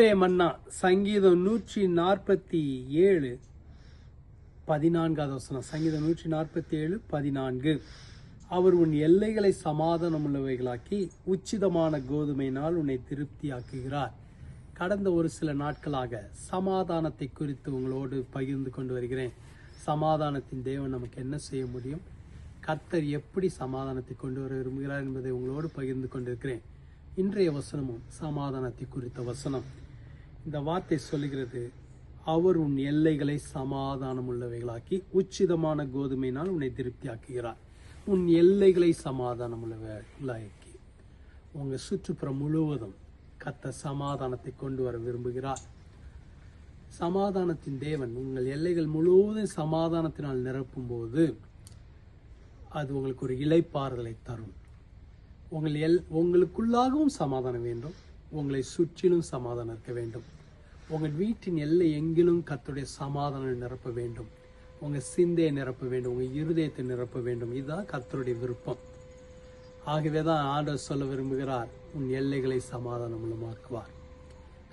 இன்றைய மன்னா சங்கீதம் நூற்றி நாற்பத்தி ஏழு பதினான்காவது வசனம். சங்கீதம் நூற்றி நாற்பத்தி ஏழு பதினான்கு. அவர் உன் எல்லைகளை சமாதானம் உள்ளவைகளாக்கி உச்சிதமான கோதுமையினால் உன்னை திருப்தியாக்குகிறார். கடந்த ஒரு சில நாட்களாக சமாதானத்தை குறித்து உங்களோடு பகிர்ந்து கொண்டு வருகிறேன். சமாதானத்தின் தேவன் நமக்கு என்ன செய்ய முடியும்? கர்த்தர் எப்படி சமாதானத்தை கொண்டு வர விரும்புகிறார் என்பதை உங்களோடு பகிர்ந்து கொண்டிருக்கிறேன். இன்றைய வசனமும் சமாதானத்தை குறித்த வசனம். இந்த வார்த்தை சொல்லுகிறது அவர் உன் எல்லைகளை சமாதானம் உள்ளவைகளாக்கி உச்சிதமான கோதுமையினால் உன்னை திருப்தியாக்குகிறார். உன் எல்லைகளை சமாதானம் உள்ளவைகளாக்கி. உங்க சுற்றுப்புறம் முழுவதும் கத்த சமாதானத்தை கொண்டு வர விரும்புகிறார். சமாதானத்தின் தேவன் உங்கள் எல்லைகள் முழுவதும் சமாதானத்தினால் நிரப்பும்போது அது உங்களுக்கு ஒரு இலைப்பாறுதலை தரும். உங்கள் எல் உங்களுக்குள்ளாகவும் சமாதானம் வேண்டும். உங்களை சுற்றிலும் சமாதானம் இருக்க வேண்டும். உங்கள் வீட்டின் எல்லை எங்கிலும் கத்துடைய சமாதானம் நிரப்ப வேண்டும். உங்கள் சிந்தையை நிரப்ப வேண்டும். உங்கள் இருதயத்தை நிரப்ப வேண்டும். இதுதான் கத்தருடைய விருப்பம். ஆகவே தான் ஆண்டவர் சொல்ல விரும்புகிறார் உன் எல்லைகளை சமாதானம் மூலமாக்குவார்.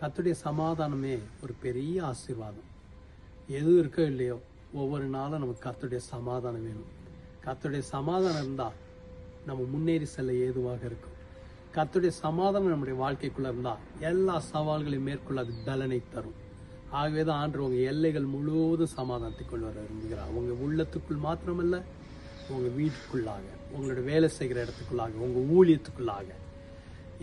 கத்துடைய சமாதானமே ஒரு பெரிய ஆசீர்வாதம். எது இருக்கோ இல்லையோ ஒவ்வொரு நாளும் நமக்கு கத்துடைய சமாதானம் வேணும். கத்துடைய சமாதானம் இருந்தால் நம்ம முன்னேறி செல்ல ஏதுவாக இருக்கும். கத்துடைய சமாதானம் நம்முடைய வாழ்க்கைக்குள்ள இருந்தால் எல்லா சவால்களையும் மேற்கொள்ள அது பலனை தரும். ஆகவே தான் ஆண்டு உங்கள் எல்லைகள் முழுவதும் சமாதானத்தை கொண்டு வர விரும்புகிறார். உங்க உள்ளத்துக்குள் மாத்திரமல்ல உங்க வீட்டுக்குள்ளாக உங்களோட வேலை செய்கிற இடத்துக்குள்ளாக உங்க ஊழியத்துக்குள்ளாக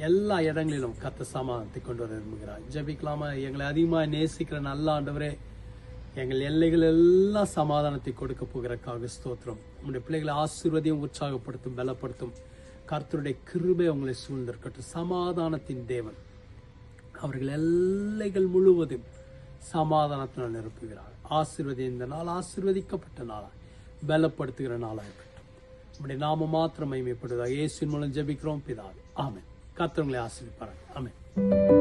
எல்லா இடங்களிலும் கத்த சமாதானத்தை கொண்டு வர விரும்புகிறார். ஜெபிக்கலாமா? எங்களை அதிகமாக நேசிக்கிற நல்ல ஆண்டவரே எங்கள் எல்லைகள் எல்லாம் சமாதானத்தை கொடுக்க போகிறக்காக ஸ்தோத்திரம். உங்களுடைய பிள்ளைகளை ஆசீர்வதியும் உற்சாகப்படுத்தும் பலப்படுத்தும். கர்த்தருடைய கிருபை அவங்களை சூழ்ந்திருக்கட்டும். சமாதானத்தின் தேவன். அவர்கள் எல்லைகள் முழுவதும் சமாதானத்தினால் நிரப்புகிறார். ஆசிர்வதி இந்த நாள் ஆசிர்வதிக்கப்பட்ட நாளாக பலப்படுத்துகிற நாளாக இருக்கட்டும். நம்முடைய நாம மாத்திரம் மைமைப்படுவதாக இயேசின் மூலம் ஜெபிக்கிறோம் பிதாவே. ஆமென். கர்த்தவங்களை ஆசிரியப்பார்கள் ஆசீர்வதிப்பார்கள்